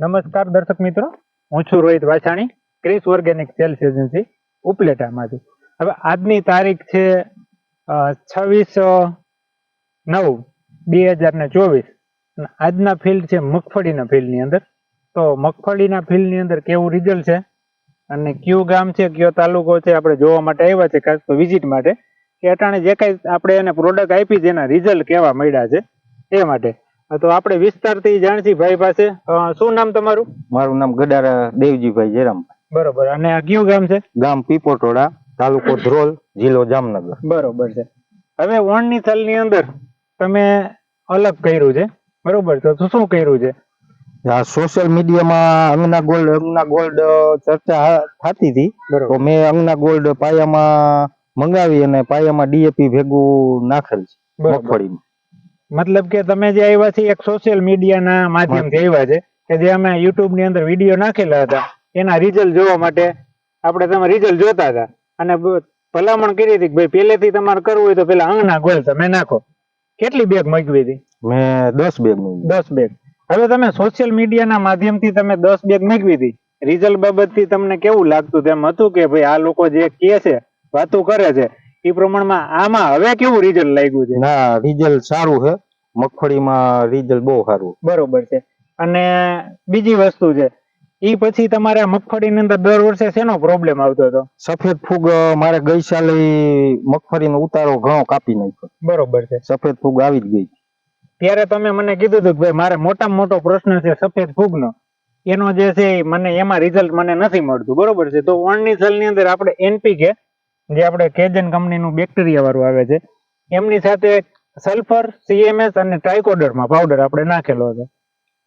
નમસ્કાર દર્શક મિત્રો. હું છું Rohit Vachhani Kris organic sales agency, ઉપલેટામાંથી. હવે આજની તારીખ છે છવ્વીસ નવ, બે હજાર ને ચોવીસ આજના ફિલ્ડ છે મગફળીના ફિલ્ડની અંદર. તો મગફળીના ફિલ્ડની અંદર કેવું રિઝલ્ટ છે? અને કયું ગામ છે, કયો તાલુકો છે, આપણે જોવા માટે આવ્યા છે, ખાસ તો વિઝિટ માટે. કે અટાણે જે કાંઈ આપણે એને પ્રોડક્ટ આપી છે, એના રિઝલ્ટ કેવા મળ્યા છે, એ માટે. તો આપણે વિસ્તારથી જાણશી ભાઈ પાસે. શું નામ તમારું? મારું નામ ગડારા દેવજીભાઈ જયરામ બરોબર. અને આ કયું ગામ છે? ગામ પીપોટોડા તાલુકો ધ્રોલ જિલ્લો જામનગર. બરોબર છે. હવે વણની થલની અંદર તમે અલગ કર્યું છે. બરોબર તો શું કર્યું છે? આ સોશિયલ મીડિયામાં અંગના ગોલ્ડ અંગના ગોલ્ડ ચર્ચા થતી હતી. તો મેં અંગના ગોલ્ડ પાયામાં મંગાવી અને પાયામાં ડીએપી ભેગું નાખેલ છે. મગફળીમાં મતલબ કે તમે જે આવ્યા છે એક સોશિયલ મીડિયાના માધ્યમથી આવ્યા છે કે જે અમે યુટ્યુબની અંદર વીડિયો નાખેલા હતા. એના રિઝલ્ટ જોવા માટે આપણે તમે રિઝલ્ટ જોતા હતા. અને ભલામણ કરી હતી કે ભાઈ પહેલેથી તમારે કરવું હોય તો પેલા અંગના ગોલ તમે નાખો. કેટલી બેગ મગવી હતી? મેં દસ બેગ દસ બેગ હવે તમે સોશિયલ મીડિયાના માધ્યમથી તમે દસ બેગ મગવી હતી. રિઝલ્ટ બાબતથી તમને કેવું લાગતું? તેમ હતું કે ભાઈ આ લોકો જે કહે છે વાતો કરે છે એ પ્રમાણમાં આમાં હવે કેવું રિઝલ્ટ લાગ્યું છે? ના રિઝલ્ટ સારું છે. મગફળીમાં રિઝલ્ટ બહુ સારું. બરોબર છે. અને બીજી વસ્તુ છે ઈ પછી તમારે મગફળીની અંદર દર વર્ષે શેનો પ્રોબ્લેમ આવતો હતો? સફેદ ફૂગ મારે ગઈ સાલે મગફળીનો ઉતારો ઘણો કાપી નાખ્યો. બરોબર છે. સફેદ ફૂગ આવી જ ગઈ. ત્યારે તમે મને કીધું હતું કે ભાઈ મારે મોટામાં મોટો પ્રશ્ન છે સફેદ ફૂગનો. એનો જે છે મને એમાં રિઝલ્ટ મને નથી મળતું. બરોબર છે? તો ઓણની ની અંદર આપણે એનપીકે જે આપણે કેજન કંપનીનું બેક્ટેરિયા વાળું આવે છે એમની સાથે સલ્ફર સીએમએસ અને ટ્રાયકોડરમાં પાવડર આપણે નાખેલો હતો.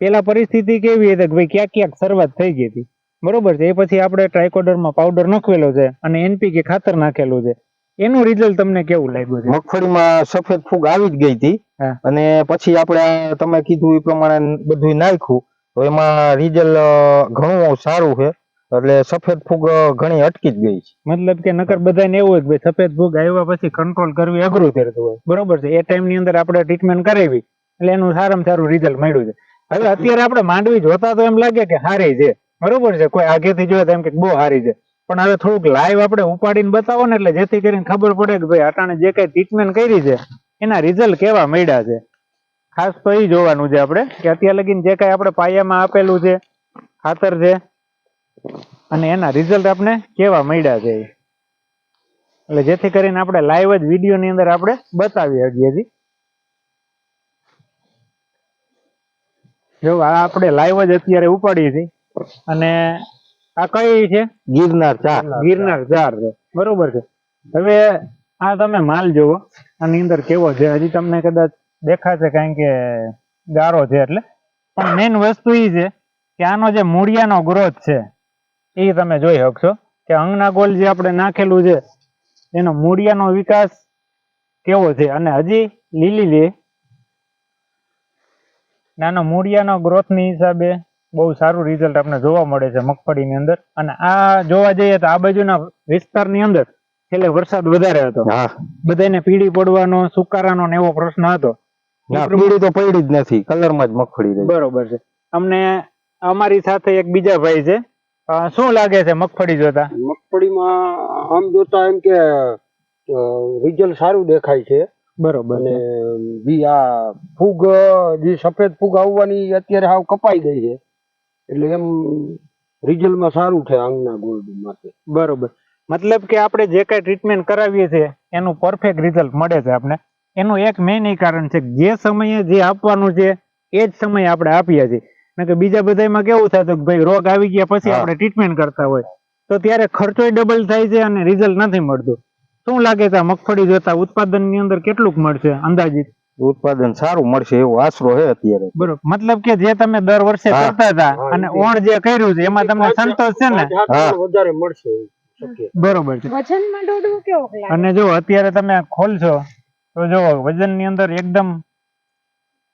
પેલા પરિસ્થિતિ કેવી હતી કે ભાઈ ક્યાંક ક્યાંક શરૂઆત થઈ ગઈ હતી. બરોબર છે? એ પછી આપણે ટ્રાયકોડરમાં પાવડર નાખેલો છે અને એનપીકે ખાતર નાખેલું છે. એનું રિઝલ્ટ તમને કેવું લાગ્યું છે? મગફળીમાં સફેદ ફૂગ આવી જ ગઈ હતી. અને પછી આપણે તમે કીધું એ પ્રમાણે બધું નાખ્યું. તો એમાં રિઝલ્ટ ઘણું સારું છે. એટલે સફેદ ફૂગ ઘણી અટકી જ ગઈ છે. મતલબ કે નકર બધાને એવું હોય કે ભાઈ સફેદ ફૂગ આવ્યા પછી કંટ્રોલ કરવી અઘરું થતું હોય. બરોબર છે? એ ટાઈમની અંદર આપણે ટ્રીટમેન્ટ કરાવી એટલે એનું સારામાં સારું રિઝલ્ટ મળ્યું છે. હવે અત્યારે આપણે માંડવી જોતા તો એમ લાગે કે સારી છે. બરોબર છે? કોઈ આગેથી જોયે તો એમ કે બહુ સારી છે. પણ હવે થોડુંક લાઈવ આપણે ઉપાડીને બતાવો ને એટલે જેથી કરીને ખબર પડે કે ભાઈ અટાણે જે કઈ ટ્રીટમેન્ટ કરી છે, એના રિઝલ્ટ કેવા મળ્યા છે? ખાસ તો એ જોવાનું છે આપણે કે અત્યાર લગીને જે કઈ આપણે પાયામાં આપેલું છે, ખાતર છે અને એના રિઝલ્ટ આપણે કેવા મળ્યા છે? એટલે જેથી કરીને આપણે લાઈવ જ વીડિયો ની અંદર આપણે બતાવી શકીએ છીએ. જો આ આપણે લાઈવ જ અત્યારે ઉપાડીએ છીએ. અને આ કઈ છે? ગિરનાર ચાર. ગિરનાર ચાર. છે બરોબર છે. હવે આ તમે માલ જુઓ. આની અંદર કેવો છે? હજી તમને કદાચ દેખાશે કારણ કે ગારો છે એટલે. પણ મેઇન વસ્તુ એ છે કે આનો જે મૂળિયાનો ગ્રોથ છે એ તમે જોઈ શકશો કે અંગના ગોલ જે આપણે નાખેલું છે એનો મૂળિયાનો વિકાસ કેવો છે? અને હજી લીલી લે નાનો મૂળિયાનો ગ્રોથની હિસાબે બહુ સારું રિઝલ્ટ આપણે જોવા મળે છે મગફળીની અંદર. અને આ જોવા જઈએ તો આ બાજુના વિસ્તારની અંદર છેલ્લે વરસાદ વધારે હતો. બધાને પીડી પડવાનો સુકારાનો એવો પ્રશ્ન હતો. પીડી તો પડી જ નથી. કલરમાં જ મગફળી બરોબર છે. અમને અમારી સાથે એક બીજા ભાઈ છે. શું લાગે છે મગફળી જોતા? મગફળીમાં આમ જોતા એમ કે રિઝલ્ટ સારું દેખાય છે. બરોબર અને બી આ ફૂગ જે સફેદ ફૂગ આવવાની અત્યારે હાવ કપાઈ ગઈ છે. એટલે એમ રિઝલ્ટમાં સારું છે આંગના ગોલ્ડ માટે. બરોબર. મતલબ કે આપણે જે કઈ ટ્રીટમેન્ટ કરાવીએ છીએ એનું પરફેક્ટ રિઝલ્ટ મળે છે આપણે એનું એક મેઇન એ કારણ છે જે સમયે જે આપવાનું છે એ જ સમયે આપણે આપીએ છીએ. કે બીજા બધામાં કેવું થતું કે ભાઈ રોગ આવી ગયા પછી. આપણે ટ્રીટમેન્ટ કરતા હોય. તો ત્યારે ખર્ચોય ડબલ થાય છે અને રિઝલ્ટ નથી મળતું. શું લાગે છે મગફળી જોતા ઉત્પાદનની અંદર કેટલુંક મળશે અંદાજિત? ઉત્પાદન સારું મળશે એવો આશરો છે અત્યારે. બરોબર. મતલબ કે જે તમે દર વર્ષે કરતા હતા અને ઓણ જે કર્યું છે એમાં તમને સંતોષ છે ને. વધારે મળશે બરોબર છે. વજનમાં દોડવું કેવો લાગે? અને જો અત્યારે તમે ખોલશો તો જો વજનની અંદર એકદમ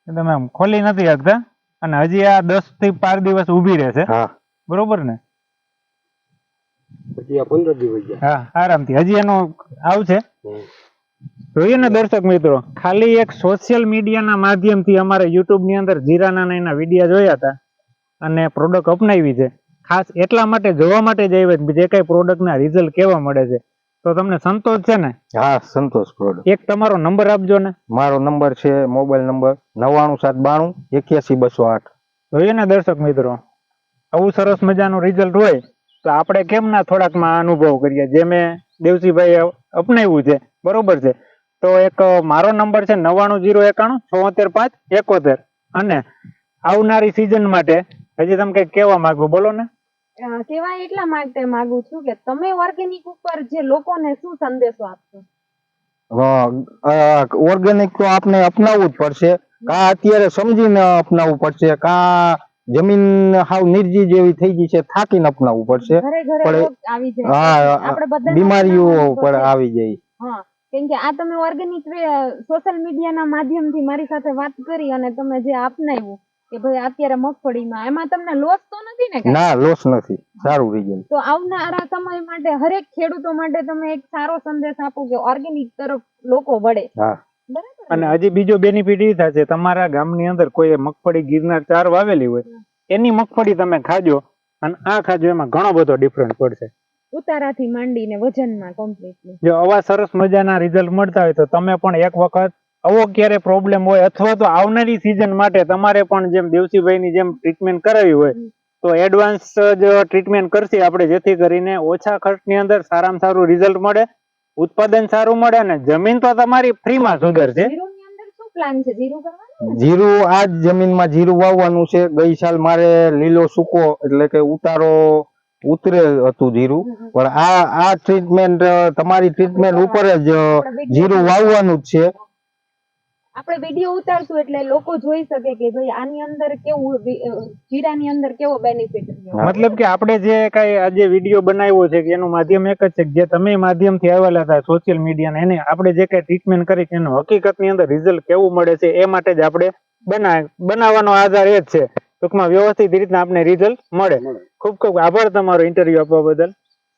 તમે આમ ખોલી નથી શકતા. અને હજી આ દસથી બાર દિવસ ઊભી રહેશે બરોબર ને? પછી આ પંદર દિવસ હા આરામથી. હજી એનો આવશે. જોઈએ ને દર્શક મિત્રો ખાલી એક સોશિયલ મીડિયાના માધ્યમથી અમારે યુટ્યુબની અંદર જીરાના એના વિડીયા જોયા હતા અને પ્રોડક્ટ અપનાવી છે. ખાસ એટલા માટે જોવા માટે જ આવ્યા જે કઈ પ્રોડક્ટના રિઝલ્ટ કેવા મળે છે. તો તમને સંતોષ છે ને? હા સંતોષ પ્રોડક્ટ એક તમારો નંબર આપજો ને. મારો નંબર છે મોબાઈલ નંબર નવ્વાણું સાત બાણું એક્યાસી બસો આઠ. જોઈએ ને દર્શક મિત્રો આવું સરસ મજાનું રિઝલ્ટ હોય તો આપણે કેમ ના થોડાકમાં અનુભવ કરીએ? જે મેં દેવસીભાઈ અપનાવ્યું છે બરોબર છે. તો એક મારો નંબર છે નવ્વાણું જીરો એકાણું છોતેર પાંચ એકોતેર. અને આવનારી સિઝન માટે હજી તમે કંઈક કહેવા માંગો બોલો ને. કહેવા એટલા માટે માંગુ છું કે તમે ઓર્ગેનિક ઉપર જે લોકોને શું સંદેશો આપશો? ઓર્ગેનિક તો આપણે અપનાવવું જ પડશે. કા અત્યારે સમજીને અપનાવવું પડશે કા જમીન હાવ નિર્જી જેવી થઈ ગઈ છે થાકીને અપનાવવું પડશે. પણ હા બીમારીઓ પર આવી જાય. હા કેમ કે આ તમે ઓર્ગેનિક સોશિયલ મીડિયાના માધ્યમથી મારી સાથે વાત કરી અને તમે જે અપનાવ્યું કે ભાઈ અત્યારે મગફળીમાં એમાં તમને લોસ તો નથી ને ના લોસ નથી. સારું રિઝલ્ટ તો આવનારા સમય માટે હરેક ખેડૂતો માટે તમે એક સારો સંદેશ આપો કે ઓર્ગેનિક તરફ લોકો વળે. હા. અને હજી બીજો બેનિફિટ એ થશે તમારા ગામની અંદર કોઈ મગફળી ગિરનાર ચાર વાવેલી હોય એની મગફળી તમે ખાજો અને આ ખાજો એમાં ઘણો બધો ડિફરન્સ પડશે. ઉતારાથી માંડીને વજનમાં કમ્પ્લીટલી જો આવા સરસ મજાના રિઝલ્ટ મળતા હોય તો તમે પણ એક વખત આવો ક્યારે પ્રોબ્લેમ હોય અથવા તો આવનારી સિઝન માટે તમારે પણ જેમ દેવસીભાઈની જેમ ટ્રીટમેન્ટ કરાવી હોય તો એડવાન્સ જ ટ્રીટમેન્ટ કરશે આપણે જેથી કરીને ઓછા ખર્ચની અંદર સારામાં સારું રિઝલ્ટ મળે ઉત્પાદન સારું મળે અને જમીન તો તમારી ફ્રીમાં સુધરશે. જીરું આ જ જમીનમાં જીરું વાવવાનું છે. ગઈ સાલ મારે લીલો સૂકો એટલે કે ઉતારો ઉતરે હતું જીરું. પણ આ આ ટ્રીટમેન્ટ તમારી ટ્રીટમેન્ટ ઉપર જ જીરું વાવવાનું જ છે. આપણે વીડિયો ઉતારશું એટલે લોકો જોઈ શકે કે ભાઈ આની અંદર કેવું જીરાની અંદર કેવો બેનિફિટ મતલબ કે આપણે જે કઈ આજે વીડિયો બનાવ્યો છે કે એનું માધ્યમ એક જ છે કે જે તમે માધ્યમથી આવેલા હતા સોશિયલ મીડિયા એને આપણે જે કઈ ટ્રીટમેન્ટ કરી છે એનું હકીકતની અંદર રિઝલ્ટ કેવું મળે છે એ માટે જ આપણે બના બનાવવાનો આધાર એ જ છે. ટૂંકમાં વ્યવસ્થિત રીતના આપણે રિઝલ્ટ મળે. ખૂબ ખૂબ આભાર તમારો ઇન્ટરવ્યુ આપવા બદલ.